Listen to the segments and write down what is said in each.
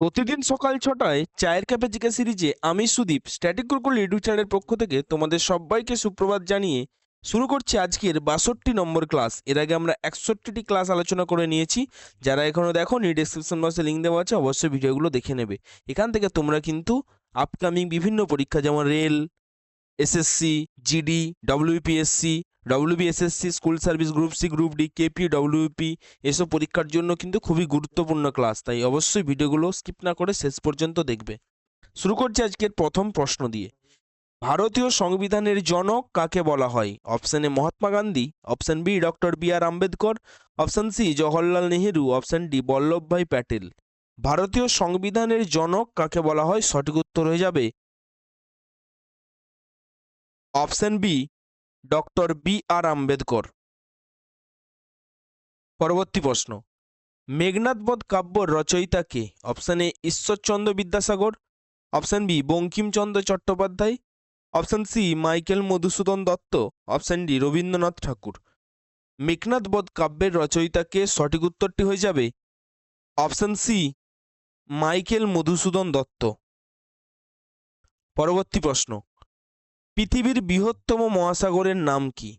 প্রতিদিন সকাল ছটায় চায়ের কাপে জিকে সিরিজে আমি সুদীপ স্ট্যাটিক গুরুকুল ইউটিউব চ্যানেলের পক্ষ থেকে তোমাদের সবাইকে সুপ্রভাত জানিয়ে শুরু করছি আজকের বাষট্টি নম্বর ক্লাস এর আগে আমরা একষট্টিটি ক্লাস আলোচনা করে নিয়েছি। যারা এখনও দেখো নি ডেসক্রিপশন বক্সে লিঙ্ক দেওয়া আছে, অবশ্যই ভিডিওগুলো দেখে নেবে। এখান থেকে তোমরা কিন্তু আপকামিং বিভিন্ন পরীক্ষা, যেমন rail SSC GD WBPSC WBSSC school service group C group D KP WP এসব পরীক্ষার জন্য কিন্তু খুবই গুরুত্বপূর্ণ ক্লাস তাই অবশ্যই ভিডিওগুলো স্কিপ না করে শেষ পর্যন্ত দেখবে। শুরু করছি আজকের প্রথম প্রশ্ন দিয়ে। ভারতীয় সংবিধানের জনক কাকে বলা হয়? Option Mahatma Gandhi option B doctor B R Ambedkar option C Jawaharlal Nehru option D Vallabhbhai Patel. ভারতীয় সংবিধানের জনক কাকে বলা হয়? সঠিক উত্তর হয়ে যাবে। Option B doctor B R Ambedkar. পরবর্তী প্রশ্ন। মেঘনাথবধ কাব্যর রচয়িতা কে? Option A Ishwarchandra Vidyasagar, option B Bankimchandra Chattopadhyay, option C Michael Madhusudan Dutt, option D Rabindranath Thakur. Meghnadbadh কাব্যের রচয়িতা কে? সঠিক উত্তরটি হয়ে যাবে option C Michael Madhusudan Dutta. পরবর্তী প্রশ্ন। পৃথিবীর বৃহত্তম মহাসাগরের নাম কি?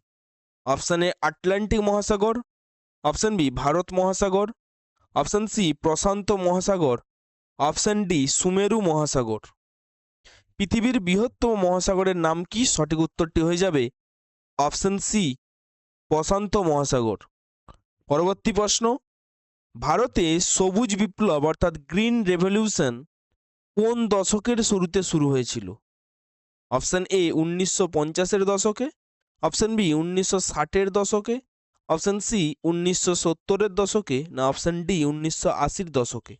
অপশন এ, আটলান্টিক মহাসাগর। অপশন বি, ভারত মহাসাগর। অপশন সি, প্রশান্ত মহাসাগর। অপশন ডি, সুমেরু মহাসাগর। পৃথিবীর বৃহত্তম মহাসাগরের নাম কি? সঠিক উত্তরটি হয়ে যাবে অপশন সি, প্রশান্ত মহাসাগর। পরবর্তী প্রশ্ন, ভারতে সবুজ বিপ্লব অর্থাৎ গ্রিন রেভলিউশন কোন দশকের শুরুতে শুরু হয়েছিল? অপশন এ উনিশশো পঞ্চাশের দশকে। অপশন বি উনিশশো ষাটের দশকে। অপশন সি উনিশশো সত্তরের দশকে। না অপশন ডি উনিশশো আশির দশকে।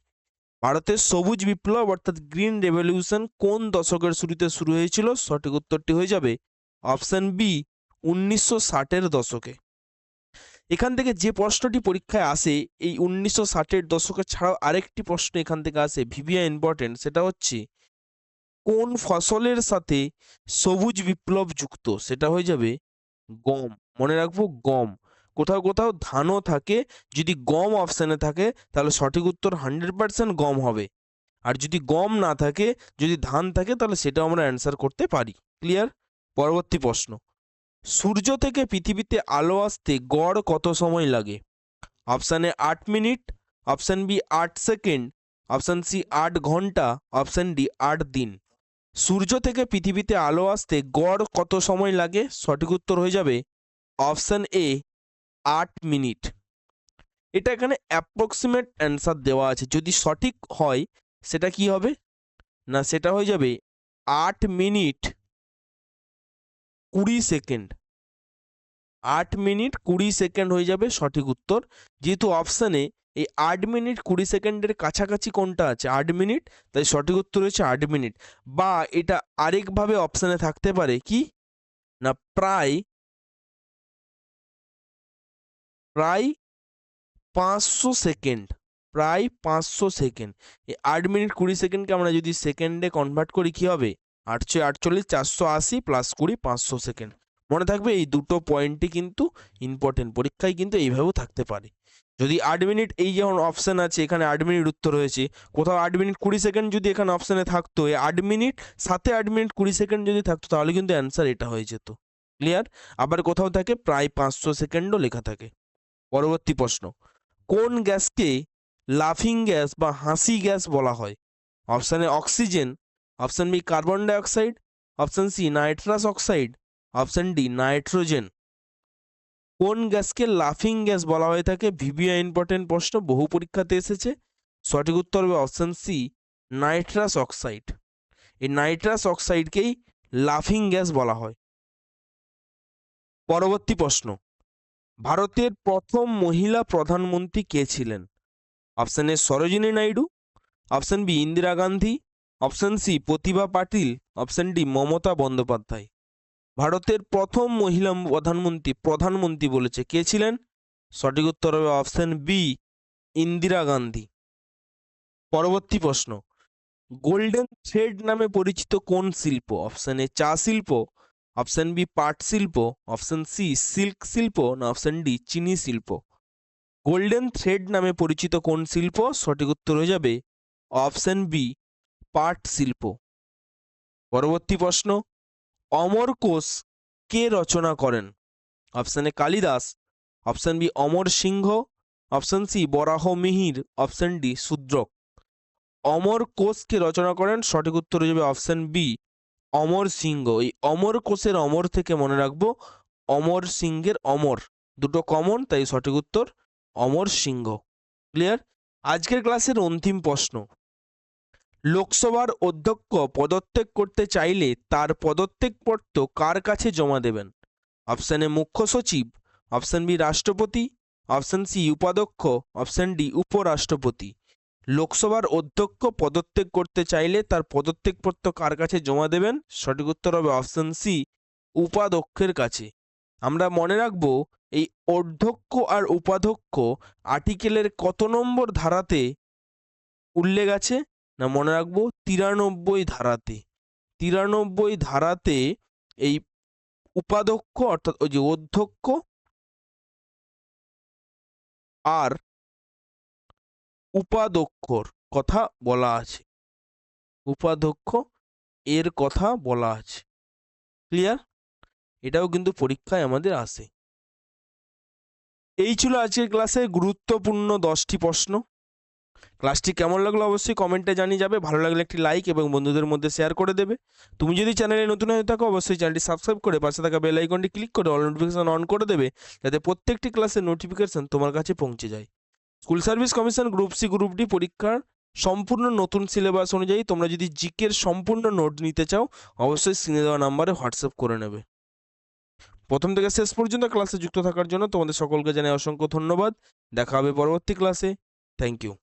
ভারতের সবুজ বিপ্লব, অর্থাৎ গ্রিন রেভলিউশন, কোন দশকের শুরুতে শুরু হয়েছিল? সঠিক উত্তরটি হয়ে যাবে অপশন বি উনিশশো ষাটের দশকে। এখান থেকে যে প্রশ্নটি পরীক্ষায় আসে, এই উনিশশো ষাটের দশকে ছাড়াও আরেকটি প্রশ্ন এখান থেকে আসে ভিভিয়া ইম্পর্টেন্ট সেটা হচ্ছে কোন ফসলের সাথে সবুজ বিপ্লব যুক্ত? সেটা হয়ে যাবে গম। মনে রাখব গম। কোথাও কোথাও ধানও থাকে। যদি গম অপশানে থাকে, তাহলে সঠিক উত্তর হান্ড্রেড পার্সেন্ট গম হবে। আর যদি গম না থাকে, যদি ধান থাকে, তাহলে সেটাও আমরা অ্যান্সার করতে পারি। ক্লিয়ার পরবর্তী প্রশ্ন। সূর্য থেকে পৃথিবীতে আলো আসতে গড় কত সময় লাগে? অপশান আট মিনিট। অপশান বি আট সেকেন্ড। অপশান সি আট ঘণ্টা। অপশান ডি আট দিন। সূর্য থেকে পৃথিবীতে আলো আসতে গড় কত সময় লাগে? সঠিক উত্তর হয়ে যাবে অপশান এ, আট মিনিট। এটা এখানে অ্যাপ্রক্সিমেট অ্যান্সার দেওয়া আছে। যদি সঠিক হয়, সেটা কি হবে? না, সেটা হয়ে যাবে আট মিনিট কুড়ি সেকেন্ড। আট মিনিট কুড়ি সেকেন্ড হয়ে যাবে সঠিক উত্তর। যেহেতু অপশানে এই আট মিনিট কুড়ি সেকেন্ডের কাছাকাছি কোনটা আছে? আট মিনিট? তাই সঠিক উত্তর হচ্ছে আট মিনিট। বা এটা আরেকভাবে অপশানে থাকতে পারে কি? না, প্রায় প্রায় পাঁচশো সেকেন্ড। প্রায় পাঁচশো সেকেন্ড। এই আট মিনিট কুড়ি সেকেন্ডকে আমরা যদি সেকেন্ডে কনভার্ট করি, কি হবে? আটশো আটচল্লিশ, চারশো আশি প্লাস কুড়ি, পাঁচশো সেকেন্ড। মনে থাকবে এই দুটো পয়েন্টই কিন্তু ইম্পর্টেন্ট পরীক্ষায় কিন্তু এইভাবেও থাকতে পারে। যদি আট মিনিট এই যেমন অপশান আছে, এখানে আট মিনিট উত্তর হয়েছে, কোথাও আট মিনিট কুড়ি সেকেন্ড যদি এখানে অপশানে থাকতো, এই আট মিনিট সাথে আট মিনিট কুড়ি সেকেন্ড যদি থাকতো, তাহলে কিন্তু অ্যান্সার এটা হয়ে যেত। ক্লিয়ার আবার কোথাও থাকে, প্রায় পাঁচশো সেকেন্ডও লেখা থাকে। পরবর্তী প্রশ্ন। কোন গ্যাসকে লাফিং গ্যাস বা হাসি গ্যাস বলা হয়? Option oxygen option B carbon dioxide option C nitrous oxide option D nitrogen কোন গ্যাসকে লাফিং গ্যাস বলা হয়ে থাকে? ভিভিয়া ইম্পর্টেন্ট প্রশ্ন। বহু পরীক্ষাতে এসেছে। সঠিক উত্তর হবে অপশান সি, নাইট্রাস অক্সাইড। এই নাইট্রাস অক্সাইডকেই লাফিং গ্যাস বলা হয়। পরবর্তী প্রশ্ন। ভারতের প্রথম মহিলা প্রধানমন্ত্রী কে ছিলেন? Option A Sarojini Naidu, option B Indira Gandhi, option C Pratibha Patil, option D Mamata Bandyopadhyay. ভারতের প্রথম মহিলা প্রধানমন্ত্রী প্রধানমন্ত্রী বলেছে। কে ছিলেন? সঠিক উত্তর হবে অপশন বি ইন্দিরা গান্ধী। পরবর্তী প্রশ্ন গোল্ডেন থ্রেড নামে পরিচিত কোন শিল্প? অপশান এ চা শিল্প অপশন বি পাট শিল্প অপশন সি সিল্ক শিল্প, না অপশন ডি চিনি শিল্প? গোল্ডেন থ্রেড নামে পরিচিত কোন শিল্প? সঠিক উত্তর হয়ে যাবে অপশন বি পাট শিল্প। পরবর্তী প্রশ্ন অমর কোষ কে রচনা করেন? Option A Kalidas option B Amar Singha option C Varaha Mihir option D Shudrak. Amar কোষকে রচনা করেন? সঠিক উত্তর যাবে অপশন বি অমর সিংহ। এই অমর কোষের অমর থেকে মনে রাখব, অমর সিংহের অমর। দুটো কমন তাই সঠিক উত্তর অমর সিংহ। ক্লিয়ার আজকের ক্লাসের অন্তিম প্রশ্ন। লোকসভার অধ্যক্ষ পদত্যাগ করতে চাইলে তার পদত্যাগপত্র কার কাছে জমা দেবেন? অপশন এ মুখ্য সচিব, অপশন বি রাষ্ট্রপতি, অপশন সি উপাধ্যক্ষ, অপশন ডি উপরাষ্ট্রপতি। লোকসভার অধ্যক্ষ পদত্যাগ করতে চাইলে তার পদত্যাগপত্র কার কাছে জমা দেবেন? সঠিক উত্তর হবে অপশন সি উপাধ্যক্ষের কাছে। আমরা মনে রাখব, এই অধ্যক্ষ আর উপাধ্যক্ষ আর্টিকেলের কত নম্বর ধারাতে উল্লেখ আছে? না মনে রাখব তিরানব্বই ধারাতে। তিরানব্বই ধারাতে এই উপাধ্যক্ষ অর্থাৎ ওই যে অধ্যক্ষ আর উপাধ্যক্ষর কথা বলা আছে। উপাধ্যক্ষ এর কথা বলা আছে। ক্লিয়ার? এটাও কিন্তু পরীক্ষায় আমাদের আসে। এই ছিল আজকের ক্লাসে গুরুত্বপূর্ণ দশটি প্রশ্ন। ক্লাসটি কেমন লাগল অবশ্যই কমেন্টে জানিয়ে যাবে। ভালো লাগলে একটি লাইক এবং বন্ধুদের মধ্যে শেয়ার করে দেবে। তুমি যদি চ্যানেলে নতুন হয়ে থাকো, অবশ্যই চ্যানেলটি সাবস্ক্রাইব করে পাশে থাকা বেল আইকনটি ক্লিক করে অল নোটিফিকেশন অন করে দেবে, যাতে প্রত্যেকটি ক্লাসের নোটিফিকেশন তোমার কাছে পৌঁছে যায়। School service commission group C group D পরীক্ষার সম্পূর্ণ নতুন সিলেবাস অনুযায়ী তোমরা যদি জিকের সম্পূর্ণ নোট নিতে চাও, অবশ্যই স্ক্রিনে দেওয়া নাম্বারে হোয়াটসঅ্যাপ করে নেবে। প্রথম থেকে শেষ পর্যন্ত ক্লাসে যুক্ত থাকার জন্য তোমাদের সকলকে জানাই অসংখ্য ধন্যবাদ। দেখা হবে পরবর্তী ক্লাসে থ্যাংক ইউ